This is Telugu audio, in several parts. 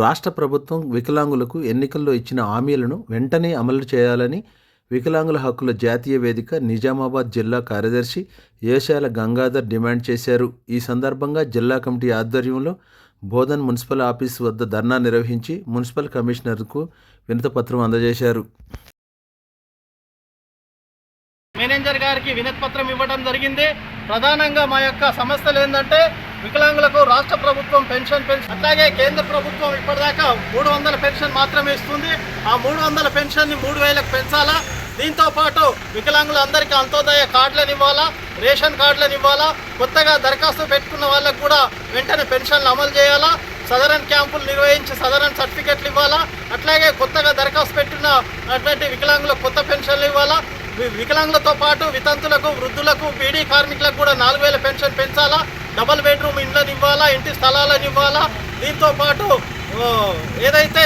రాష్ట్ర ప్రభుత్వం వికలాంగులకు ఎన్నికల్లో ఇచ్చిన హామీలను వెంటనే అమలు చేయాలని వికలాంగుల హక్కుల జాతీయ వేదిక నిజామాబాద్ జిల్లా కార్యదర్శి ఏషాల గంగాధర్ డిమాండ్ చేశారు. ఈ సందర్భంగా జిల్లా కమిటీ ఆధ్వర్యంలో బోధన్ మున్సిపల్ ఆఫీస్ వద్ద ధర్నా నిర్వహించి మున్సిపల్ కమిషనర్కు వినతపత్రం అందజేశారు. మేనేజర్ గారికి వినతిపత్రం ఇవ్వడం జరిగింది. ప్రధానంగా మా యొక్క సమస్యలు ఏంటంటే వికలాంగులకు రాష్ట్ర ప్రభుత్వం పెన్షన్ పెన్షన్ అట్లాగే కేంద్ర ప్రభుత్వం ఇప్పటిదాకా మూడు వందల పెన్షన్ మాత్రమే ఇస్తుంది. ఆ మూడు వందల పెన్షన్ని మూడు వేలకు పెంచాలా? దీంతో పాటు వికలాంగులందరికీ అంత్యోదయ కార్డులను ఇవ్వాలా? రేషన్ కార్డులను ఇవ్వాలా? కొత్తగా దరఖాస్తు పెట్టుకున్న వాళ్ళకు కూడా వెంటనే పెన్షన్లు అమలు చేయాలా? సదరన్ క్యాంపులు నిర్వహించి సదరన్ సర్టిఫికెట్లు ఇవ్వాలా? అట్లాగే కొత్తగా దరఖాస్తు పెట్టిన అటువంటి వికలాంగులకు కొత్త పెన్షన్లు ఇవ్వాలా? వికలాంగులతో పాటు వితంతులకు వృద్ధులకు బీడీ కార్మికులకు కూడా నాలుగు వేల పెన్షన్ పెంచాలా? డబల్ బెడ్ ఇవ్వాలా? ఇంటి స్థలాలను ఇవ్వాలా? దీంతో పాటు ఏదైతే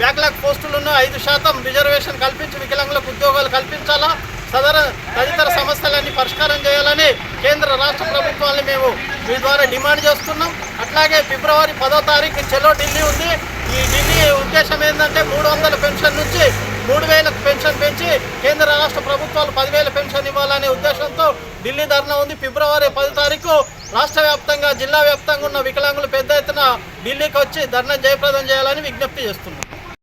బ్యాక్లాగ్ పోస్టులు ఉన్న ఐదు శాతం రిజర్వేషన్ కల్పించి వికలాంగులకు ఉద్యోగాలు కల్పించాలా? సదర తదితర సమస్యలన్నీ పరిష్కారం చేయాలని కేంద్ర రాష్ట్ర ప్రభుత్వాన్ని మేము మీ ద్వారా డిమాండ్ చేస్తున్నాం. అట్లాగే ఫిబ్రవరి పదో తారీఖు చెలో ఢిల్లీ ఉంది. ఈ ఢిల్లీ ఉద్దేశం ఏంటంటే మూడు వందల పెన్షన్ నుంచి మూడు వేలకు పెన్షన్ పెంచి కేంద్ర రాష్ట్ర ప్రభుత్వాలు పదివేల పెన్షన్ ఇవ్వాలనే ఉద్దేశంతో ఢిల్లీ ధర్నా ఉంది. ఫిబ్రవరి పది తారీఖు రాష్ట్ర వ్యాప్తంగా జిల్లా వ్యాప్తంగా ఉన్న వికలాంగులు పెద్ద ఎత్తున ఢిల్లీకి వచ్చి ధర్నా జయప్రదం చేయాలని విజ్ఞప్తి చేస్తున్నాం